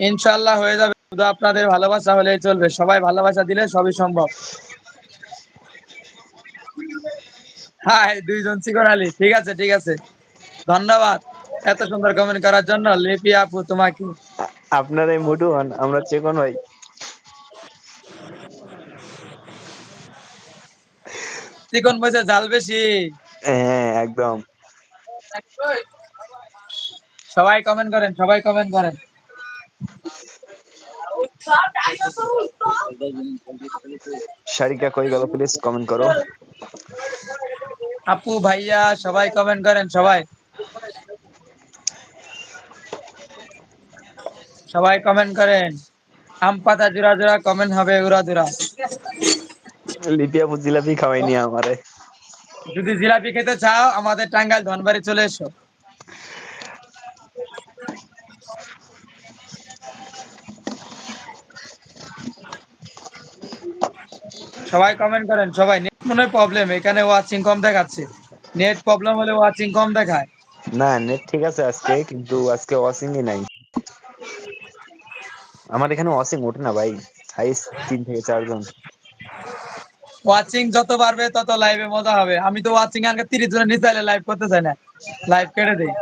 ইনশাল্লাহ হয়ে যাবে। শুধু আপনাদের ভালোবাসা হলেই চলবে। সবাই ভালোবাসা দিলে সবই সম্ভব। হাই দুইজন চিকন আলী ঠিক আছে ঠিক আছে। ধন্যবাদ এত সুন্দর কমেন্ট করার জন্য। লিপি আপু তোমাকে। আপনারাই মোটু হন আমরা চেকন ভাই চিকন বসে জাল বেশি। হ্যাঁ একদম। সবাই কমেন্ট করেন সবাই কমেন্ট করেন। শারিকা কই গেল প্লিজ কমেন্ট করো। আপু ভাইয়া সবাই কমেন্ট করেন সবাই। সবাই কমেন্ট করেন। আম পাতা জোড়া জোড়া কমেন্ট হবে উড়া দুরা। লিপি আপু জিলাপি খাওয়াইনি আমারে। যদি জিলাপি খেতে চাও আমাদের টাঙ্গাইল ধনবাড়ি চলে এসো। সবাই কমেন্ট করেন সবাই। নেট মনে প্রবলেম এখানে ওয়াচিং কম দেখাচ্ছে। নেট প্রবলেম হলে ওয়াচিং কম দেখায়। না নেট ঠিক আছে আজকে কিন্তু আজকে ওয়াশিংই নাই। আমার এখানে ওয়াচিং ওঠে না ভাই হাইস্ট তিন থেকে চারজন ওয়াচিং যত বাড়বে তত লাইভে মজা হবে। আমি তো ওয়াচিং আগে তিরিশ জনের নিচে লাইভ করতে চাই না। লাইভ কেটে দেই।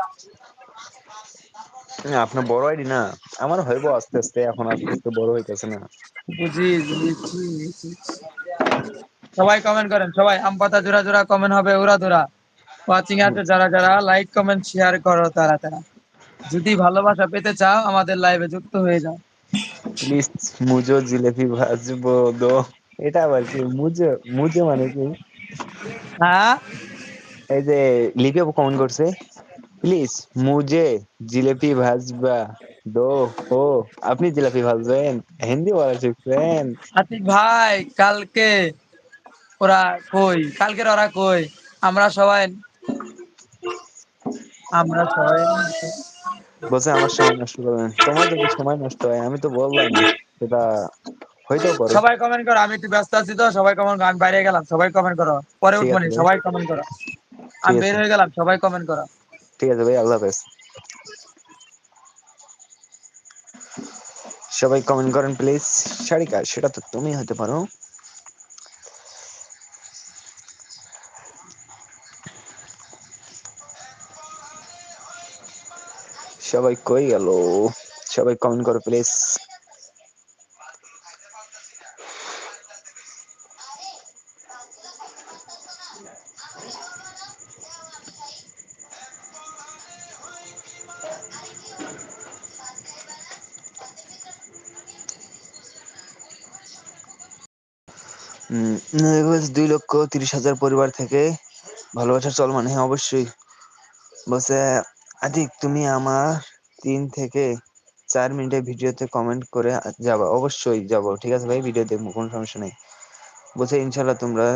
আপনার বড় আইডি না? আমার হইব আস্তে আস্তে এখন আস্তে আস্তে বড় হইতেছে না। বুঝি বুঝি। সবাই কমেন্ট করেন সবাই আম পাতা জোড়া জোড়া কমেন্ট হবে ওরা ধরা ওয়াচিং আছে যারা যারা লাইক কমেন্ট শেয়ার করো তারা তারা। যদি ভালোবাসা পেতে চাও আমাদের লাইভে যুক্ত হয়ে যাও। প্লিজ মুজো জিলেপি ভাজবো দো। এটা আবার কি? মুজো মুজো মানে কি? হ্যাঁ? এই যে লিপি কমেন্ট করছে। প্লিজ মুজে জিলেপি ভাজবা। দো ও আপনি জিলাপি ভাজবেন? হিন্দি বলা শিখছেন? আতিক ভাই কালকে ওরা কই? কালকের ওরা কই? আমরা সবাই আমরা সবাই বলছে আমার সময় নষ্ট করবেন তোমার যদি সময় নষ্ট হয়? আমি তো বললাম সেটা হইতেও পারে। সবাই কমেন্ট করো আমি একটু ব্যস্ত আছি তো সবাই কমেন্ট করো আমি বাইরে গেলাম সবাই কমেন্ট করো। পরে ঠিক উঠবো আছে নি, ভাই। সবাই কমেন্ট করো। আমি বের হয়ে গেলাম সবাই কমেন্ট করো। ঠিক আছে ভাই আল্লাহ হাফেজ। সবাই কমেন্ট করেন প্লিজ সারিকা, সেটা তো তুমি হতে পারো। সবাই কই গেল? সবাই কমেন্ট করো প্লিজ দুই লক্ষ তিরিশ হাজার পরিবার থেকে ভালোবাসার চল মানে হ্যাঁ অবশ্যই। বলছে, আদিক, তুমি আমার তিন থেকে চার মিনিটের ভিডিওতে কমেন্ট করে যাবা। অবশ্যই যাব, ঠিক আছে ভাই? ভিডিও দেখব, কোনো সমস্যা নেই। বলছে ইনশাল্লাহ তোমরা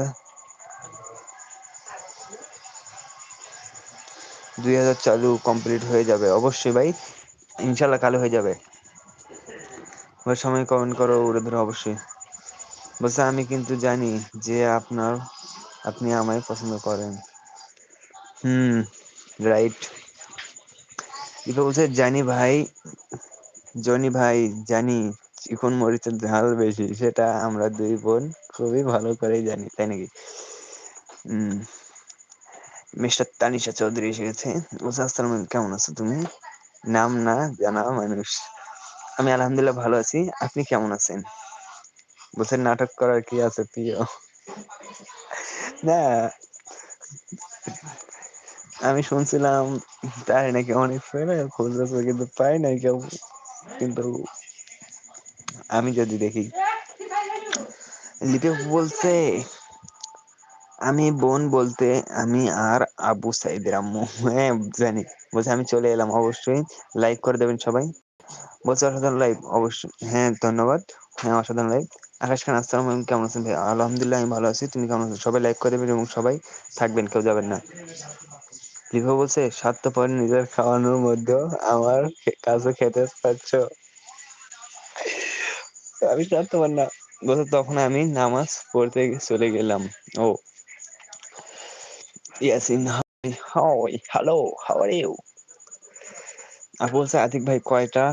দুই হাজার চালু কমপ্লিট হয়ে যাবে। অবশ্যই ভাই ইনশাল্লাহ কালে হয়ে যাবে। সময় কমেন্ট করো, উড়ে ধরো, অবশ্যই। বলছে আমি কিন্তু জানি যে আপনার আপনি আমায় পছন্দ করেন। হুম। রাইট ইফা বলছে জানি ভাই জনি ভাই জানি চিকন মরিচের ঝাল বেশি সেটা আমরা দুই বোন খুবই ভালো করেই জানি তাই নাকি? হম। মিস্টার তানিশা চৌধুরী এসে গেছে বলছে আসসালাম কেমন আছো তুমি? নাম না জানা মানুষ। আমি আলহামদুলিল্লাহ ভালো আছি। আপনি কেমন আছেন? বলছে, নাটক করার কি আছে প্রিয়? না, আমি শুনছিলাম, তাই নাকি অনেক ফেলে খুঁজতেছে কিন্তু পাই নাই কেউ। কিন্তু আমি যদি দেখি, লিপি বলছে, আমি বোন বলতে, আমি আর আবু সাইদের আম্মু। হ্যাঁ জানি। বলছে, আমি চলে এলাম। অবশ্যই লাইক করে দেবেন সবাই। বলছে অসাধারণ লাইভ অবশ্যই। হ্যাঁ ধন্যবাদ। হ্যাঁ অসাধারণ লাইভ আকাশ খান, আসসালাম আলাইকুম, কেমন আছেন ভাই? আলহামদুলিল্লাহ, আমি ভালো আছি। তুমি কেমন আছো? সবাই লাইক করে দেবেন এবং সবাই থাকবেন, কেউ যাবেন না। লিভা বলছে, স্বার্থপর নিজের খাওয়ানোর মধ্যেও আমার কাছে খেতে পাচ্ছ। আমি স্বার্থপর না। বলছে, তখন আমি নামাজ পড়তে চলে গেলাম। ও। Yasin, hi hi hello how are you আপু বলছে আতিক ভাই কয়টা?